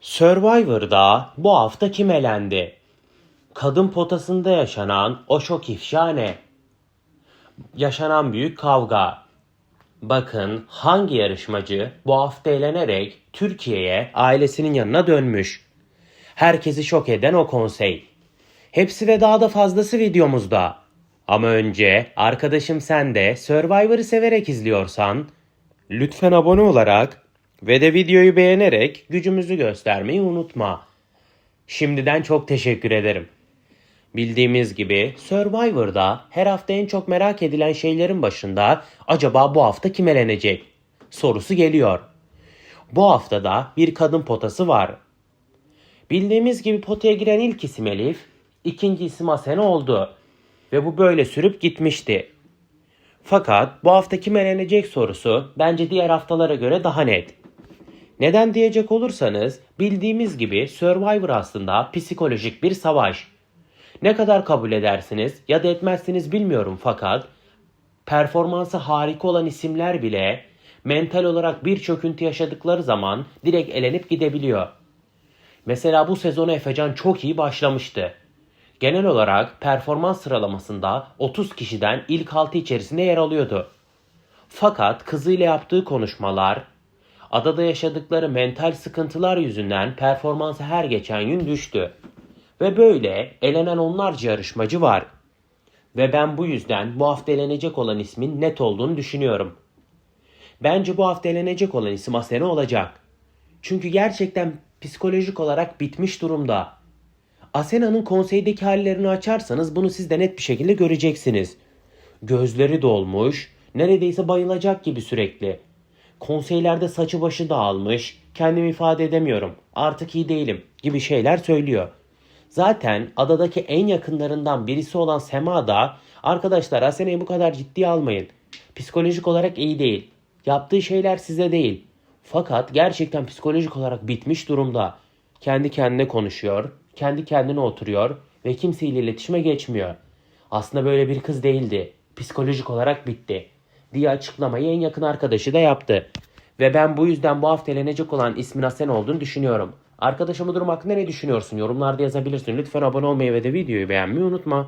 Survivor'da bu hafta kim elendi? Kadın potasında yaşanan o şok ifşa ne? Yaşanan büyük kavga. Bakın hangi yarışmacı bu hafta eğlenerek Türkiye'ye ailesinin yanına dönmüş. Herkesi şok eden o konsey. Hepsi ve daha da fazlası videomuzda. Ama önce arkadaşım sen de Survivor'ı severek izliyorsan lütfen abone olarak ve de videoyu beğenerek gücümüzü göstermeyi unutma. Şimdiden çok teşekkür ederim. Bildiğimiz gibi Survivor'da her hafta en çok merak edilen şeylerin başında acaba bu hafta kim elenecek sorusu geliyor. Bu haftada bir kadın potası var. Bildiğimiz gibi potaya giren ilk isim Elif, ikinci isim Asena oldu. Ve bu böyle sürüp gitmişti. Fakat bu hafta kim elenecek sorusu bence diğer haftalara göre daha net. Neden diyecek olursanız bildiğimiz gibi Survivor aslında psikolojik bir savaş. Ne kadar kabul edersiniz ya da etmezsiniz bilmiyorum fakat performansı harika olan isimler bile mental olarak bir çöküntü yaşadıkları zaman direkt elenip gidebiliyor. Mesela bu sezonu Efecan çok iyi başlamıştı. Genel olarak performans sıralamasında 30 kişiden ilk 6 içerisinde yer alıyordu. Fakat kızıyla yaptığı konuşmalar, adada yaşadıkları mental sıkıntılar yüzünden performansı her geçen gün düştü. Ve böyle elenen onlarca yarışmacı var. Ve ben bu yüzden bu hafta elenecek olan ismin net olduğunu düşünüyorum. Bence bu hafta elenecek olan isim Asena olacak. Çünkü gerçekten psikolojik olarak bitmiş durumda. Asena'nın konseydeki hallerini açarsanız bunu siz de net bir şekilde göreceksiniz. Gözleri dolmuş, neredeyse bayılacak gibi sürekli. Konseylerde saçı başı dağılmış, kendimi ifade edemiyorum, artık iyi değilim gibi şeyler söylüyor. Zaten adadaki en yakınlarından birisi olan Sema da arkadaşlar Asena'yı bu kadar ciddiye almayın. Psikolojik olarak iyi değil. Yaptığı şeyler size değil. Fakat gerçekten psikolojik olarak bitmiş durumda. Kendi kendine konuşuyor, kendi kendine oturuyor ve kimseyle iletişime geçmiyor. Aslında böyle bir kız değildi. Psikolojik olarak bitti. Diye açıklamayı en yakın arkadaşı da yaptı. Ve ben bu yüzden bu hafta elenecek olan ismin Asen olduğunu düşünüyorum. Arkadaşım durum hakkında ne düşünüyorsun? Yorumlarda yazabilirsin. Lütfen abone olmayı ve de videoyu beğenmeyi unutma.